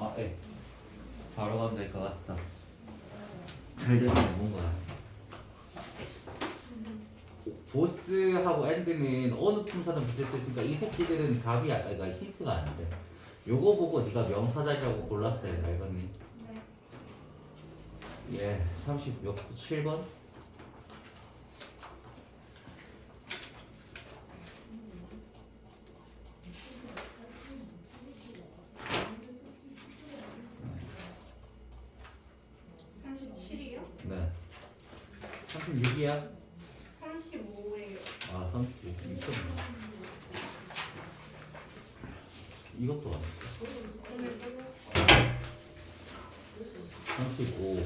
아, 예. 바로 가면 될 것 같아. 잘 됐네, 뭔가. 보스하고 엔드는 어느 품사든 붙을 수 있으니까 이 새끼들은 답이 아, 그러니까 힌트가 안 돼. 요거 보고 네가 명사자리라고 골랐어야 돼, 알겠니? 네. 예, 30 몇, 7번? 삼십칠이요? 네. 36이야? 삼십오예요. 아, 35. 미쳤네. 이것도 안 돼. 오늘 빼고 35.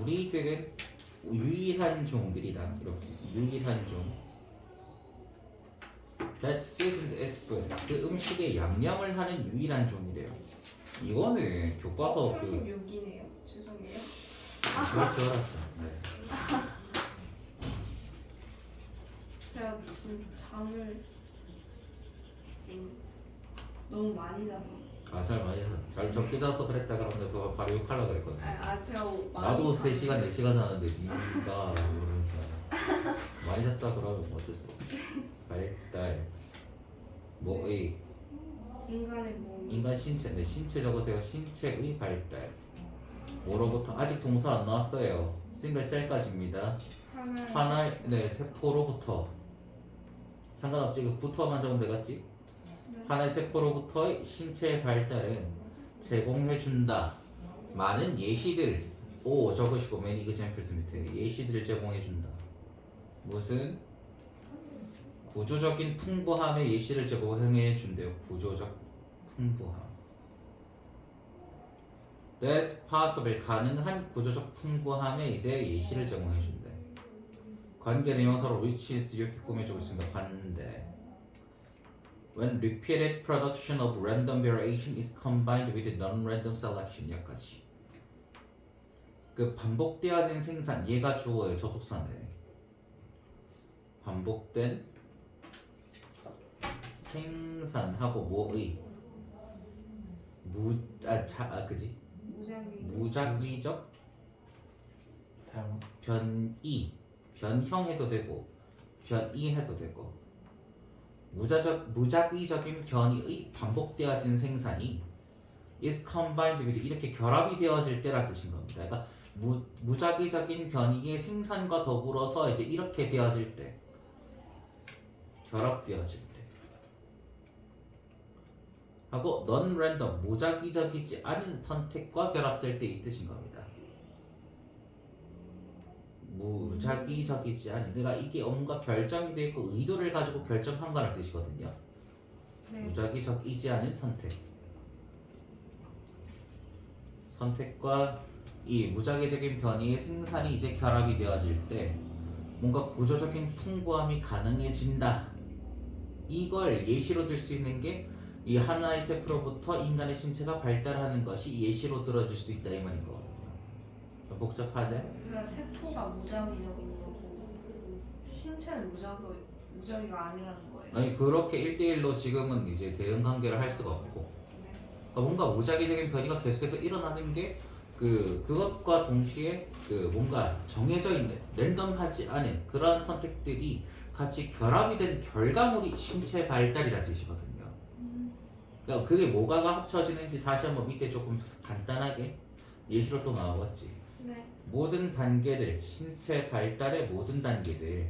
우리들은 유일한 종들이다. 이렇게 유일한 종. That seasons is good. 그 음식에 양념을 하는 유일한 종이래요. 이거는 교과서 그 36이네요. 죄송해요. 그럴 줄 알았어. 네. 제가 지금 잠을 음, 너무 많이 자서. 아, 잘 많이 잤어. 잘 적게 자서 그랬다 그러는데 그거 바로 욕하려고 그랬거든. 아, 아 제가 많이 나도 자- 3시간, 4시간 자는데 니가 그러면서 많이 잤다 그러면 어쩔 수 없지. 발달. 뭐의 인간의 몸. 인간 신체, 네 신체 적으세요. 신체의 발달. 뭐로부터 아직 동사 안 나왔어요. 싱글 셀까지입니다. 하나. 하나의 네 세포로부터 상관없지 그 부터만 적으면 되겠지. 네. 하나의 세포로부터의 신체 발달은 제공해준다. 많은 예시들 오 적으시고 맨 이그젠플스 밑에 예시들을 제공해준다. 무슨 구조적인 풍부함의 예시를 제공해 준대요. 구조적 풍부함. That's possible 가능한 구조적 풍부함의 이제 예시를 제공해 준대. 관계 내용서로 which is 이렇게 꾸며주고 있습니다. 반대. When repeated production of random variation is combined with non-random selection 여기까지. 그 반복되어진 생산 얘가 주어예요 접속사네. 반복된 생산하고 뭐의? 무아차 아, 그지? 무작위. 무작위적? 다음 변이. 변형해도 되고 변이해도 되고. 무자적 무작위적인 변이의 반복되어진 생산이 is combined with 이렇게 결합이 되어질 때라 뜻인 겁니다. 그러니까 무, 무작위적인 변이의 생산과 더불어서 이제 이렇게 되어질 때 결합되어질 때 하고 non random 무작위적이지 않은 선택과 결합될 때 이 뜻인 겁니다. 무작위적이지 않은 그러니까 이게 뭔가 결정이 돼 있고 의도를 가지고 결정한 거라는 뜻이거든요. 네. 무작위적이지 않은 선택. 선택과 이 무작위적인 변이의 생산이 이제 결합이 되어질 때 뭔가 구조적인 풍부함이 가능해진다. 이걸 예시로 들 수 있는 게 이 하나의 세포로부터 인간의 신체가 발달하는 것이 예시로 들어줄 수 있다 이 말인 거거든요. 좀 복잡하지? 그러니까 세포가 무작위적인 거고 신체는 무작위 무작위가 아니라는 거예요. 아니 그렇게 1대1로 지금은 이제 대응 관계를 할 수가 없고 네. 그러니까 뭔가 무작위적인 변이가 계속해서 일어나는 게 그 그것과 동시에 그 뭔가 정해져 있는 랜덤하지 않은 그런 선택들이 같이 결합이 된 결과물이 신체 발달이라는 뜻이거든요. 그러니까 그게 뭐가가 합쳐지는지 다시 한번 밑에 조금 간단하게 예시로 또 나와봤지. 네. 모든 단계들 신체 발달의 모든 단계들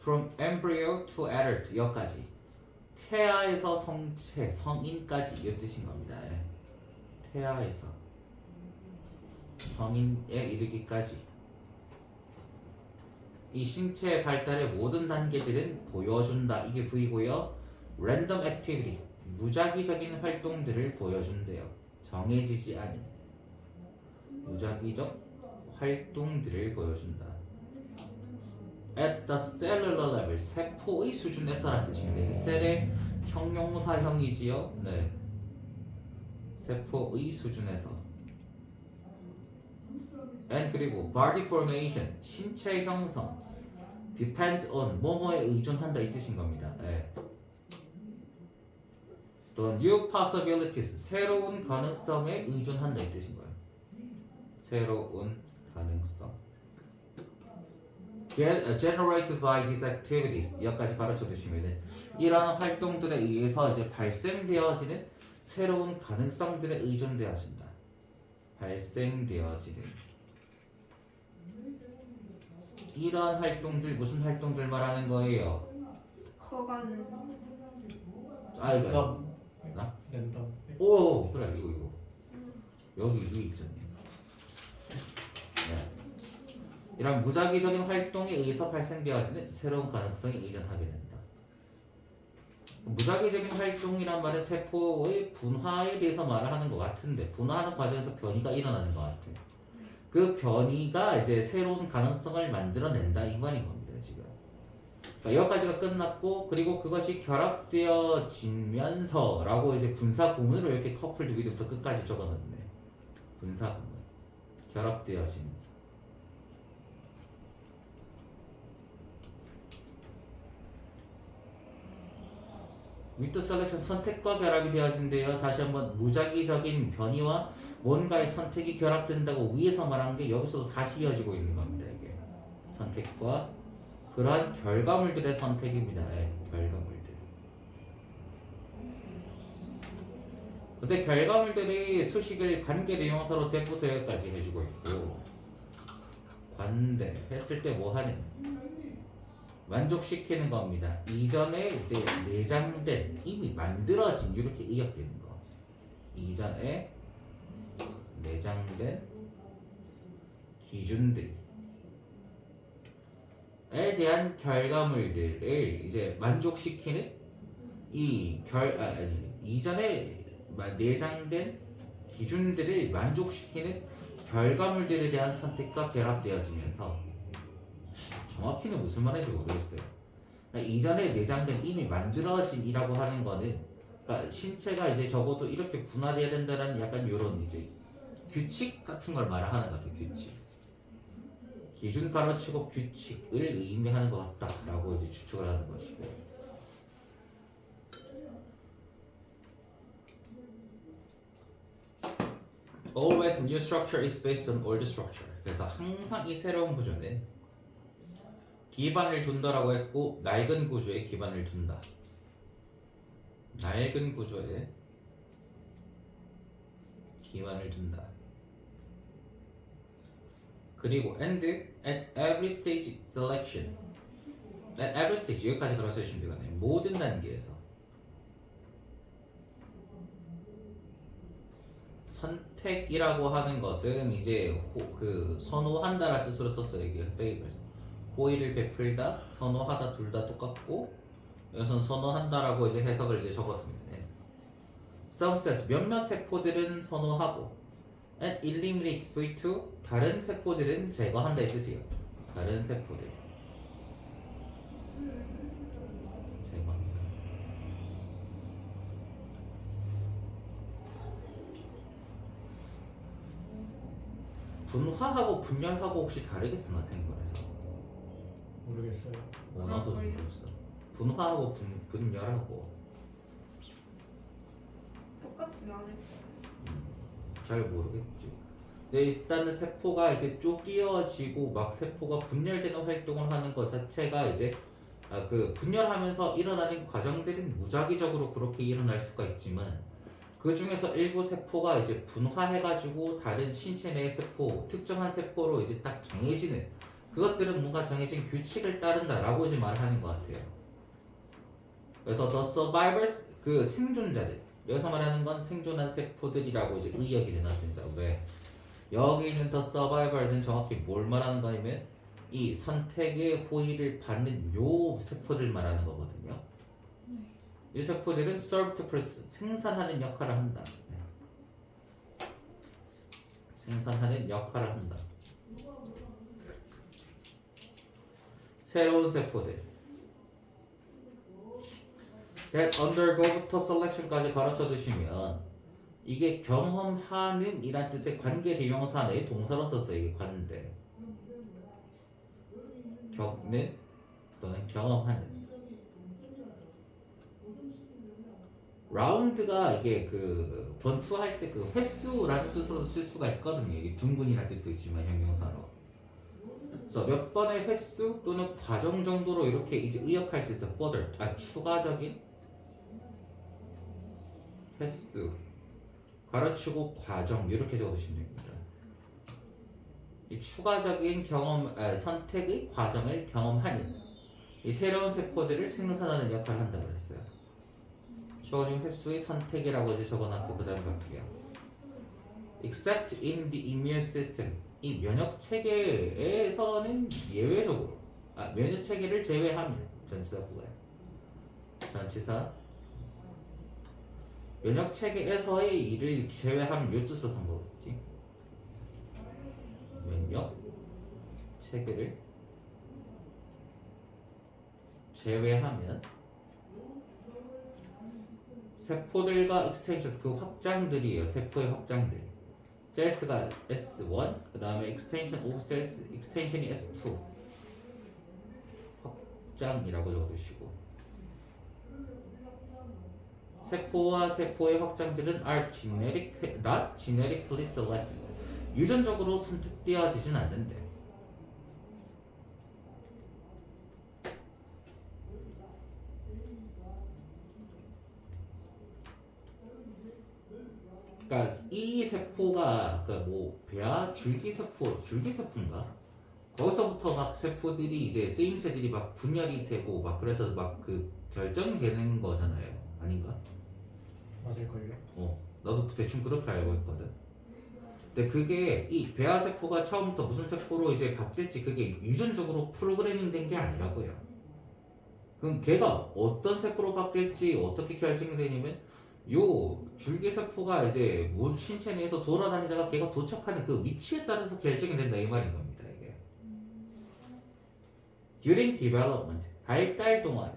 from embryo to adult 여기까지 태아에서 성체 성인까지 이 뜻인 겁니다. 예. 태아에서 성인에 이르기까지 이 신체 발달의 모든 단계들은 보여준다. 이게 V고요. random activity 무작위적인 활동들을 보여준대요. 정해지지 않은 무작위적 활동들을 보여준다. At the cellular level, 세포의 수준에서라는 뜻입니다. 이게 셀의 형용사형이지요. 네. 세포의 수준에서 and 그리고 body formation 신체 형성 depends on 뭐뭐에 의존한다 이 뜻인 겁니다. 예. 또 new possibilities 새로운 가능성에 의존한다 이 뜻인 거예요. 새로운 가능성. Get- uh, generated by these activities 여기까지 가르쳐 주시면은 이러한 활동들에 의해서 이제 발생되어지는 새로운 가능성들에 의존되어진다. 발생되어지는 이러한 활동들 무슨 활동들 말하는 거예요? 커가는 아 이거 랜덤 나? 랜덤 오 그래 이거 이거 여기 이거 있잖아요. 네. 이런 무작위적인 활동에 의해서 발생되어지는 새로운 가능성에 의존하게 된다. 무작위적인 활동이란 말은 세포의 분화에 대해서 말을 하는 것 같은데 분화하는 과정에서 변이가 일어나는 것 같아요. 그 변이가 이제 새로운 가능성을 만들어낸다 이 말인 겁니다 지금. 그러니까 여기까지가 끝났고 그리고 그것이 결합되어지면서 라고 이제 분사 구문으로 이렇게 커플드 위드부터 끝까지 적어놨네. 분사 구문 결합되어지면서. 위드 셀렉션 선택과 결합이 되어진대요. 다시 한번 무작위적인 변이와 뭔가의 선택이 결합된다고 위에서 말한 게 여기서도 다시 이어지고 있는 겁니다. 이게 선택과 그러한 결과물들의 선택입니다. 예, 결과물들. 근데 결과물들이 수식을 관계 대명사로 때부터 여기까지 해주고 있고 관대 했을 때 뭐 하는 만족시키는 겁니다. 이전에 이제 내장된 이미 만들어진 이렇게 의역되는 거. 이전에 내장된 기준들 에 대한 결과물들을 이제 만족시키는 이 결 아, 아니 이전에 마- 내장된 기준들을 만족시키는 결과물들에 대한 선택과 결합되어지면서 정확히는 무슨 말인지 모르겠어요. 그러니까 이전에 내장된 이미 만들어진이라고 하는 거는 그러니까 신체가 이제 적어도 이렇게 분화돼야 된다는 약간 이런 이제 규칙 같은 걸 말하는 것 같아요. 규칙. 기준 가로 치고 규칙을 의미하는 것 같다라고 이제 추측을 하는 것이고 Always new structure is based on old structure. 그래서 항상 이 새로운 구조는 기반을 둔다라고 했고 낡은 구조에 기반을 둔다. 낡은 구조에 기반을 둔다. 그리고 and at every stage selection. at every stage 여기까지 걸어서 해주시면 되겠네요. 모든 단계에서. 선택이라고 하는 것은 이제 호, 그 선호한다라 뜻으로 썼어요 이게. 페이퍼스 호의를 베풀다 선호하다 둘 다 똑같고 여기서는 선호한다라고 이제 해석을 이제 적어둡니다. Some cells 몇몇 세포들은 선호하고 and eliminates V2 다른 세포들은 제거한다 이 뜻이에요. 다른 세포들 제거한다. 분화하고 분열하고 혹시 다르게 쓰나 생각해서 모르겠어요 원어도 그럴걸요. 모르겠어. 분화하고 분, 분열하고 똑같진 않을 거예요. 잘 모르겠지. 근데 일단은 세포가 이제 쪼개어지고 막 세포가 분열되는 활동을 하는 것 자체가 이제 아, 그 분열하면서 일어나는 과정들은 무작위적으로 그렇게 일어날 수가 있지만 그 중에서 일부 세포가 이제 분화해가지고 다른 신체 내 세포 특정한 세포로 이제 딱 정해지는 그것들은 뭔가 정해진 규칙을 따른다라고 이제 말하는 것 같아요. 그래서 the survivors 그 생존자들 여기서 말하는 건 생존한 세포들이라고 이제 의역이 되놨습니다. 왜? 여기 있는 the survivor는 정확히 뭘 말하는 거냐면 이 선택의 호의를 받는 요 세포들 말하는 거거든요. 이 세포들은 serve to produce 생산하는 역할을 한다. 네. 생산하는 역할을 한다. 새로운 세포들. that undergo부터 selection까지 가르쳐 주시면 이게 경험하는 이란 뜻의 관계 대명사 내 동사로 썼어요. 이게 관대. 겪는 또는 경험하는. 라운드가 이게 그 번투할 때 그 횟수라는 뜻으로도 쓸 수가 있거든요. 이게 둥근이라는 뜻도 있지만 형용사로. 그래서 몇 번의 횟수 또는 과정 정도로 이렇게 이제 의역할 수 있어. further 아 추가적인 횟수 가르치고 과정 이렇게 적어두시면 됩니다. 이 추가적인 경험 아, 선택의 과정을 경험하는 이 새로운 세포들을 생산하는 역할을 한다 그랬어요. 추가적인 횟수의 선택이라고 이제 적어놨고 그다음 볼게요. Except in the immune system 이 면역 체계에서는 예외적으로 아 면역 체계를 제외하면 전치사 부가요. 전치사 면역 체계에서의 일을 제외하면 요 뜻으로 쓴 거겠지. 면역 체계를 제외하면 세포들과 익스텐션스 그 확장들이에요. 세포의 확장들. 셀스가 S1, 그 다음에 익스텐션 오브 셀스, 익스텐션이 S2. 확장이라고 적어두시고. 세포와 세포의 확장들은 are genetic, not genetically selected. 유전적으로 선택되어지진 않는데. 그러니까 이 세포가 그뭐 배아 줄기 세포 줄기 세포인가 거기서부터 막 세포들이 이제 쓰임새들이 막 분열이 되고 막 그래서 막 그 결정이 되는 거잖아요? 맞을걸요? 어 나도 대충 그렇게 알고 있거든. 근데 그게 이 배아 세포가 처음부터 무슨 세포로 이제 바뀔지 그게 유전적으로 프로그래밍 된 게 아니라고요. 그럼 걔가 어떤 세포로 바뀔지 어떻게 결정이 되냐면 요 줄기 세포가 이제 몬 신체 내에서 돌아다니다가 걔가 도착하는 그 위치에 따라서 결정이 된다 이 말인 겁니다 이게. During development 발달 동안에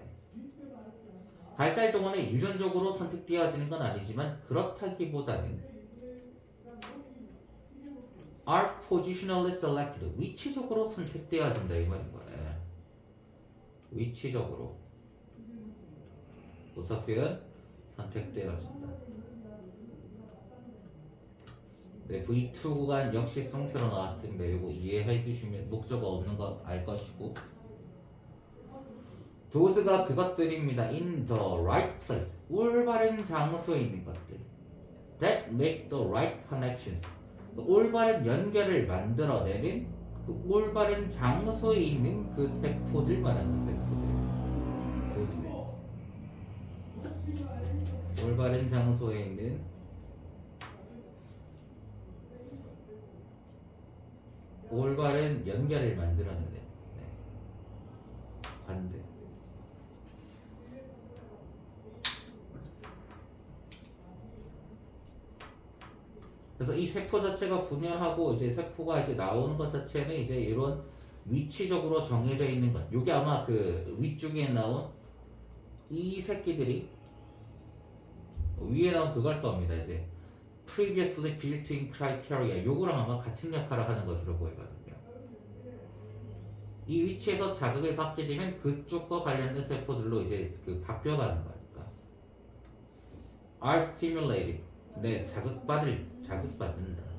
발달 동안에 유전적으로 선택되어지는 건 아니지만 그렇다기보다는 are positionally selected 위치적으로 선택되어진다 이 말인 거네. 위치적으로 부사 표현 선택되어진다. 네, V2 구간 역시 성태로 나왔습니다. 이거 이해해 주시면 목적어 없는 거 알 것이고 도스가 그것들입니다. In the right place. 올바른 장소에 있는 것들. That make the right connections. 그 올바른 연결을 만들어내는 그 올바른 장소에 있는 그 세포들 말하는 세포들. 도스는 올바른 장소에 있는 올바른 연결을 만들어내는 네. 관들. 그래서 이 세포 자체가 분열하고 이제 세포가 이제 나오는 것 자체는 이제 이런 위치적으로 정해져 있는 것. 요게 아마 그 위쪽에 나온 이 새끼들이 위에 나온 그걸 겁니다. 이제 previously built-in criteria 요거랑 아마 같은 역할을 하는 것으로 보이거든요. 이 위치에서 자극을 받게 되면 그쪽과 관련된 세포들로 이제 그 바뀌어가는 거니까. are stimulated 네, 자극받을 자극받는다.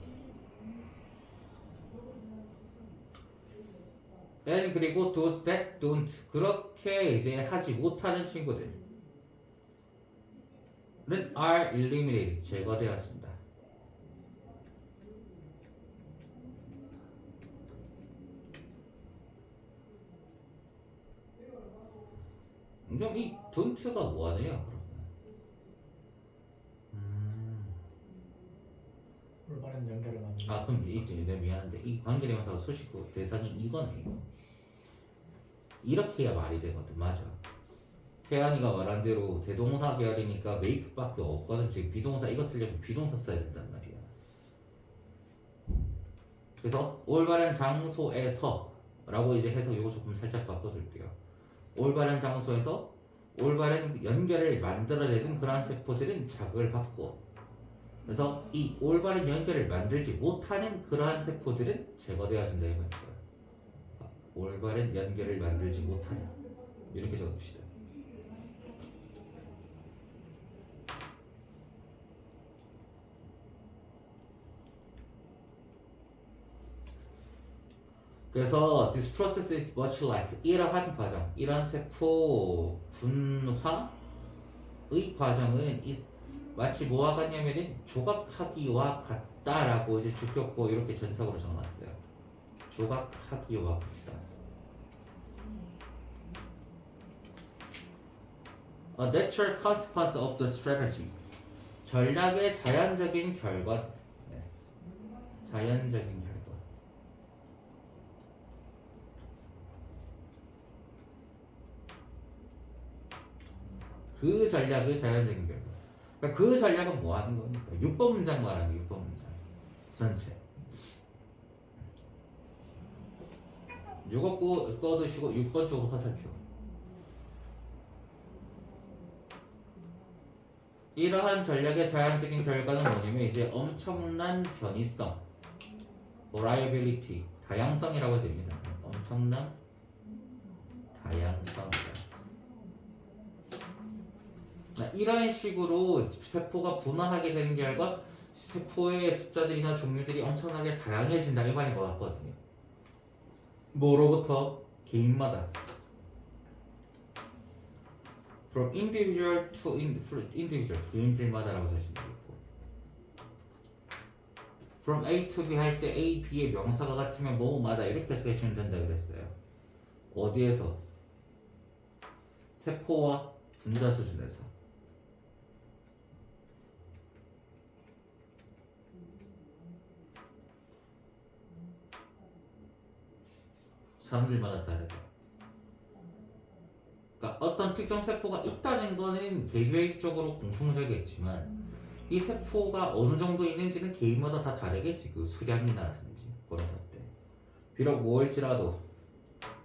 and 그리고 those that don't 그렇게 이제 하지 못하는 친구들은 are eliminated 제거되었습니다. 그럼 이 don't가 뭐하네요? 그럼? 음. 올바른 연결을 만든다. 아 그럼 이제 내가 미안한데. 이 관계대명사가 수식구 대상이 이거네 이거. 이렇게 해야 말이 되거든 맞아. 태안이가 말한 대로 대동사 계열이니까 make밖에 없거든. 지금 비동사 이거 쓰려면 비동사 써야 된단 말이야. 그래서 올바른 장소에서 라고 이제 해서 이거 조금 살짝 바꿔둘게요. 올바른 장소에서 올바른 연결을 만들어내는 그러한 세포들은 자극을 받고 그래서 이 올바른 연결을 만들지 못하는 그러한 세포들은 제거되어진다 이거예요. 올바른 연결을 만들지 못하는 이렇게 적어봅시다. 그래서 this process is much like 이러한 과정, 이러한 세포 분화의 과정은 이- 마치 뭐와 같냐면은 조각하기와 같다라고 이제 주격고 이렇게 전석으로 적어놨어요. 조각하기와 같다. A natural consequence of the strategy. 전략의 자연적인 결과. 네. 자연적인 결과. 그 전략의 자연적인 결과. 그러니까 그 전략은 뭐 하는 겁니까? 6번 문장 말하는 거 6번 문장. 전체. 6억 꺼, 꺼두시고 6번 쪽으로 화살표. 이러한 전략의 자연적인 결과는 뭐냐면 이제 엄청난 변이성, variability, 다양성이라고 됩니다. 엄청난 다양성 이런 식으로 세포가 분화하게 되는 결과 세포의 숫자들이나 종류들이 엄청나게 다양해진다 이 말인 것 같거든요. 뭐로부터 개인마다 from individual to individual 개인들마다라고 사시면 되겠고 from A to B 할 때 A, B의 명사가 같으면 뭐마다 이렇게 해석해주면 된다 그랬어요. 어디에서? 세포와 분자 수준에서. 사람들마다 다르다. 그러니까 어떤 특정 세포가 있다는 거는 개별적으로 공통적이겠지만 이 세포가 어느 정도 있는지는 개인마다 다 다르겠지. 그 수량이나든지 그런 것들. 비록 뭐일지라도